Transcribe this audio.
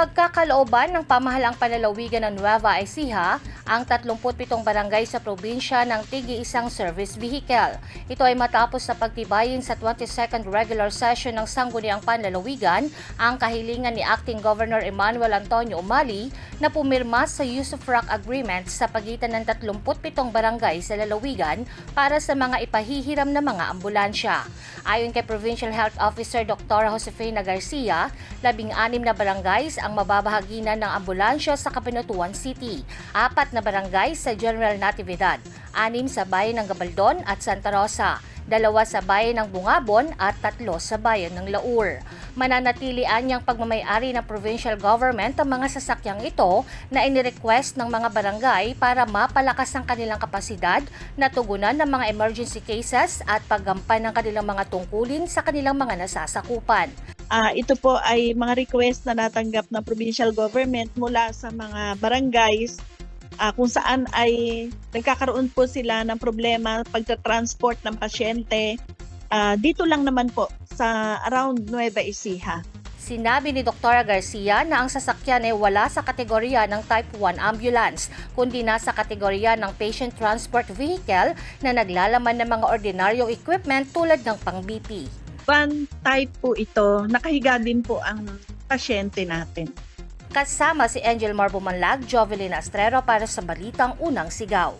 Ipagkakalooban ng pamahalaang panlalawigan ng Nueva Ecija ang 37 barangay sa probinsya ng tigi-isang service vehicle. Ito ay matapos na pagtibayin sa 22nd regular session ng Sangguniang Panlalawigan ang kahilingan ni Acting Governor Emmanuel Antonio Umali na pumirma sa Rock Agreement sa pagitan ng 37 barangay sa lalawigan para sa mga ipahihiram na mga ambulansya. Ayon kay Provincial Health Officer Dr. Josefina Garcia, labing-anim na barangay ang mababahaginan ng ambulansya sa Capinutuan City, apat na barangay sa General Natividad, anim sa bayan ng Gabaldon at Santa Rosa, dalawa sa bayan ng Bungabon at tatlo sa bayan ng Laur. Mananatili anyang pagmamayari ng provincial government ang mga sasakyang ito na inirequest ng mga barangay para mapalakas ang kanilang kapasidad na tugunan ng mga emergency cases at paggampan ng kanilang mga tungkulin sa kanilang mga nasasakupan. Ah, ito po ay mga request na natanggap ng provincial government mula sa mga barangays ah, kung saan ay nagkakaroon po sila ng problema pagta-transport ng pasyente. Ah, dito lang naman po sa around Nueva Ecija. Sinabi ni Dr. Garcia na ang sasakyan ay wala sa kategorya ng Type 1 ambulance, kundi nasa kategorya ng patient transport vehicle na naglalaman ng mga ordinaryong equipment tulad ng pang-BP. Van type po ito, nakahiga din po ang pasyente natin. Kasama si Angel Marbumanlag, Jovelyn Astrero para sa Balitang Unang Sigaw.